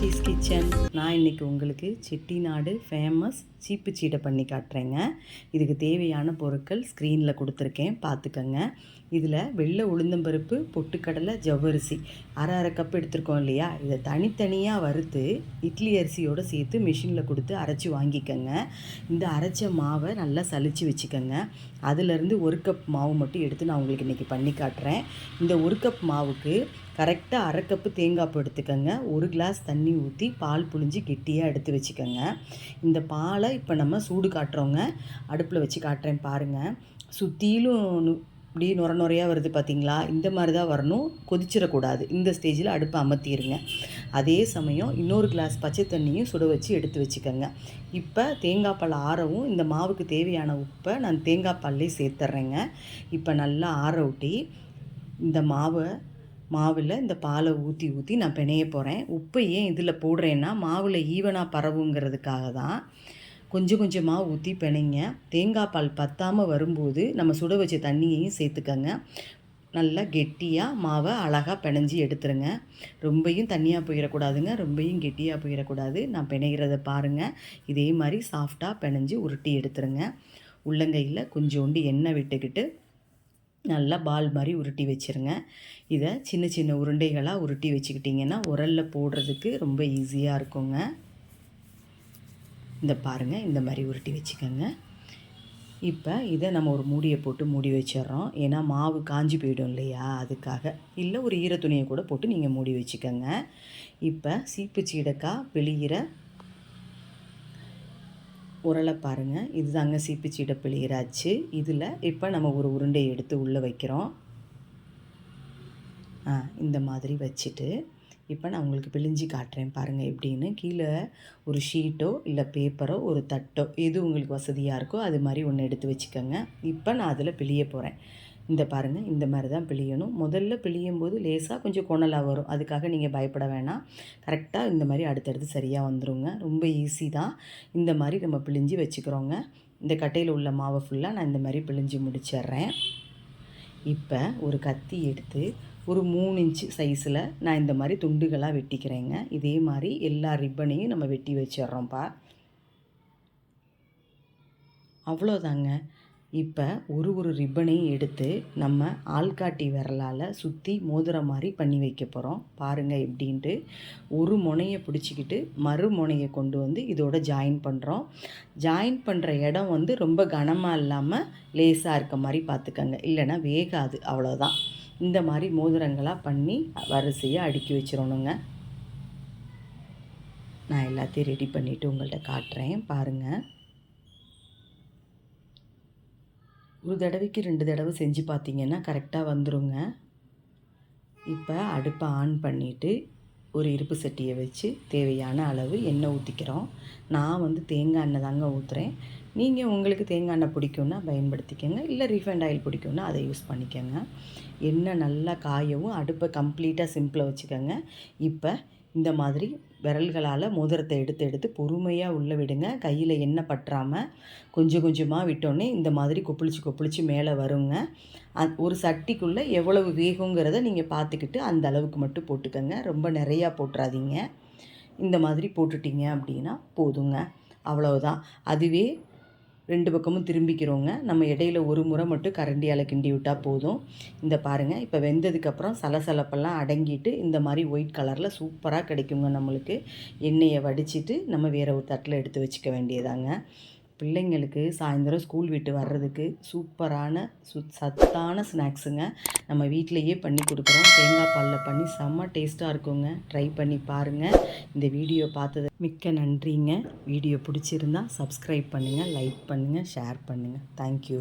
ராகிஸ் kitchen நான் இன்னைக்கு உங்களுக்கு செட்டிநாடு ஃபேமஸ் சீப்பு சீடை பண்ணி காட்டுறேங்க. இதுக்கு தேவையான பொருட்கள் ஸ்க்ரீனில் கொடுத்துருக்கேன். பார்த்துக்கங்க. இதில் வெள்ளை உளுந்தம்பருப்பு பொட்டுக்கடலை ஜவ்வரிசி. அரை அரை கப் எடுத்துருக்கோம் இல்லையா? இதை தனித்தனியாக வறுத்து இட்லி அரிசியோடு சேர்த்து மிஷினில் கொடுத்து அரைச்சி வாங்கிக்கோங்க. இந்த அரைச்ச மாவை நல்லா சலித்து வச்சுக்கோங்க. அதுலேருந்து ஒரு கப் மாவு மட்டும் எடுத்து நான் உங்களுக்கு இன்றைக்கி பண்ணி காட்டுறேன். இந்த ஒரு கப் மாவுக்கு கரெக்டாக அரை கப்பு தேங்காய் பூ எடுத்துக்கோங்க. ஒரு கிளாஸ் தண்ணி ஊற்றி பால் புழிஞ்சு கெட்டியாக எடுத்து வச்சுக்கோங்க. இந்த பாலை இப்போ நம்ம சூடு காட்டுறோங்க. அடுப்பில் வச்சு காட்டுறேன் பாருங்கள் சுற்றிலும் இப்படி நுர நுறையாக வருது பார்த்தீங்களா இந்த மாதிரி தான் வரணும். கொதிச்சிடக்கூடாது இந்த ஸ்டேஜில் அடுப்பை அமர்த்திடுங்க அதே சமயம் இன்னொரு கிளாஸ் பச்சை தண்ணியும் சுட வச்சு எடுத்து வச்சுக்கோங்க. இப்போ தேங்காய் பால் ஆறவும் இந்த மாவுக்கு தேவையான உப்பை நான் தேங்காய் பால்லே சேர்த்துட்றேங்க இப்போ நல்லா ஆற ஊட்டி இந்த மாவை மாவில் இந்த பாலை ஊற்றி ஊற்றி நான் பிணைய போகிறேன் உப்பை ஏன் இதில் போடுறேன்னா மாவில் ஈவனாக பரவுங்கிறதுக்காக தான். கொஞ்சம் கொஞ்சமாக ஊற்றி பிணைங்க. தேங்காய் பால் பத்தாமல் வரும்போது நம்ம சுட வச்ச தண்ணியையும் சேர்த்துக்கங்க. நல்லா கெட்டியாக மாவை அழகாக பிணைஞ்சி எடுத்துருங்க. ரொம்பையும் தண்ணியாக போயிடக்கூடாதுங்க ரொம்பையும் கெட்டியாக போயிடக்கூடாது நான் பிணைகிறத பாருங்கள் இதே மாதிரி சாஃப்டாக பிணைஞ்சி உருட்டி எடுத்துருங்க. உள்ளங்கையில் கொஞ்சோண்டு எண்ணெய் விட்டுக்கிட்டு நல்லா பால் மாதிரி உருட்டி வச்சுருங்க. இதை சின்ன சின்ன உருண்டைகளாக உருட்டி வச்சுக்கிட்டிங்கன்னா உரலில் போடுறதுக்கு ரொம்ப ஈஸியாக இருக்குங்க. இந்த பாருங்கள் இந்த மாதிரி உருட்டி வச்சுக்கோங்க. இப்போ இதை நம்ம ஒரு மூடியை போட்டு மூடி வச்சிடுறோம். ஏன்னா மாவு காஞ்சி போயிடும் இல்லையா? அதுக்காக. இல்லை ஒரு ஈர துணியை கூட போட்டு நீங்கள் மூடி வச்சுக்கோங்க. இப்போ சீப்பு சீடக்காய் பிழிகிற உரலை பாருங்கள் இதுதாங்க சீப்பு சீடை பிழிகிறாச்சு இதில் இப்போ நம்ம ஒரு உருண்டை எடுத்து உள்ளே வைக்கிறோம். ஆ இந்த மாதிரி வச்சுட்டு இப்போ நான் உங்களுக்கு பிழிஞ்சு காட்டுறேன் பாருங்கள் எப்படின்னு. கீழே ஒரு ஷீட்டோ இல்லை பேப்பரோ ஒரு தட்டோ எது உங்களுக்கு வசதியாக இருக்கோ அது மாதிரி ஒன்று எடுத்து வச்சுக்கோங்க. இப்போ நான் அதில் பிழிய போகிறேன் இந்த பாருங்கள் இந்த மாதிரி தான் பிழியணும். முதல்ல பிழியும் போது லேசாக கொஞ்சம் கொணலாக வரும். அதுக்காக நீங்கள் பயப்பட வேணாம். கரெக்டாக இந்த மாதிரி அடுத்தடுத்து சரியாக வந்துருங்க. ரொம்ப ஈஸி தான். இந்த மாதிரி நம்ம பிழிஞ்சு வச்சுக்கிறோங்க. இந்த கட்டையில் உள்ள மாவை ஃபுல்லாக நான் இந்த மாதிரி பிழிஞ்சு முடிச்சிடுறேன். இப்போ ஒரு கத்தி எடுத்து ஒரு மூணு இன்ச்சு சைஸில் நான் இந்த மாதிரி துண்டுகளாக வெட்டிக்கிறேங்க. இதே மாதிரி எல்லா ரிப்பனையும் நம்ம வெட்டி வச்சிடுறோம்ப்பா. அவ்வளோதாங்க. இப்போ ஒரு ஒரு ரிப்பனையும் எடுத்து நம்ம ஆள்காட்டி விரலால் சுற்றி மோதிர மாதிரி பண்ணி வைக்க போகிறோம் பாருங்கள் எப்படின்ட்டு. ஒரு முனையை பிடிச்சிக்கிட்டு மறு முனையை கொண்டு வந்து இதோட ஜாயின் பண்ணுறோம் ஜாயின் பண்ணுற இடம் வந்து ரொம்ப கனமாக இல்லாமல் லேசாக இருக்க மாதிரி பார்த்துக்கங்க. இல்லைன்னா வேகாது. அவ்வளோதான். இந்த மாதிரி மோதிரங்களாக பண்ணி வரிசையாக அடுக்கி வச்சிடணுங்க நான் எல்லாத்தையும் ரெடி பண்ணிவிட்டு உங்கள்கிட்ட காட்டுறேன். பாருங்கள் ஒரு தடவைக்கு ரெண்டு தடவை செஞ்சு பார்த்தீங்கன்னா கரெக்டாக வந்துருங்க. இப்போ அடுப்பை ஆன் பண்ணிவிட்டு ஒரு இருப்பு சட்டியை வச்சு தேவையான அளவு எண்ணெய் ஊற்றிக்கிறோம் நான் வந்து தேங்காய் எண்ணெய் தாங்க ஊற்றுறேன் நீங்கள் உங்களுக்கு தேங்காய் எண்ணெய் பிடிக்கும்னா பயன்படுத்திக்கோங்க. இல்லை ரீஃபைண்ட் ஆயில் பிடிக்கும்னா அதை யூஸ் பண்ணிக்கோங்க. எண்ணெய் நல்லா காயவும் அடுப்பை கம்ப்ளீட்டாக சிம்பிளாக வச்சுக்கோங்க. இப்போ இந்த மாதிரி விரல்களால் மோதிரத்தை எடுத்து எடுத்து பொறுமையாக உள்ளே விடுங்க. கையில் எண்ணெய் பற்றாமல் கொஞ்சம் கொஞ்சமாக விட்டோன்னே இந்த மாதிரி கொப்பளிச்சு கொப்பளிச்சு மேலே வருங்க. அ- ஒரு சட்டிக்குள்ளே எவ்வளவு வேகுங்கிறத நீங்கள் பார்த்துக்கிட்டு அந்த அளவுக்கு மட்டும் போட்டுக்கோங்க. ரொம்ப நிறையா போட்டுறாதீங்க. இந்த மாதிரி போட்டுட்டீங்க அப்படின்னா போதுங்க. அவ்வளவுதான். அதுவே ரெண்டு பக்கமும் திரும்பிக்கிறோங்க. நம்ம இடையில ஒரு முறை மட்டும் கரண்டியால் கிண்டி விட்டால் போதும். இந்த பாருங்கள் இப்போ வெந்ததுக்கப்புறம் சலசலப்பெல்லாம் அடங்கிட்டு இந்த மாதிரி ஒயிட் கலரில் சூப்பராக கிடைக்குங்க நம்மளுக்கு. எண்ணெயை வடிச்சிட்டு நம்ம வேறு ஒரு தட்டில் எடுத்து வச்சுக்க வேண்டியதாங்க. பிள்ளைங்களுக்கு சாயந்தரம் ஸ்கூல் விட்டு வர்றதுக்கு சூப்பரான சு சத்தான ஸ்நாக்ஸுங்க நம்ம வீட்டிலையே பண்ணி கொடுக்குறோம். தேங்காய் பாலில் பண்ணி செம்ம டேஸ்ட்டாக இருக்குங்க. ட்ரை பண்ணி பாருங்கள் இந்த வீடியோ பார்த்தது மிக்க நன்றிங்க. வீடியோ பிடிச்சிருந்தா சப்ஸ்கிரைப் பண்ணுங்கள் லைக் பண்ணுங்கள் ஷேர் பண்ணுங்கள் தேங்க்யூ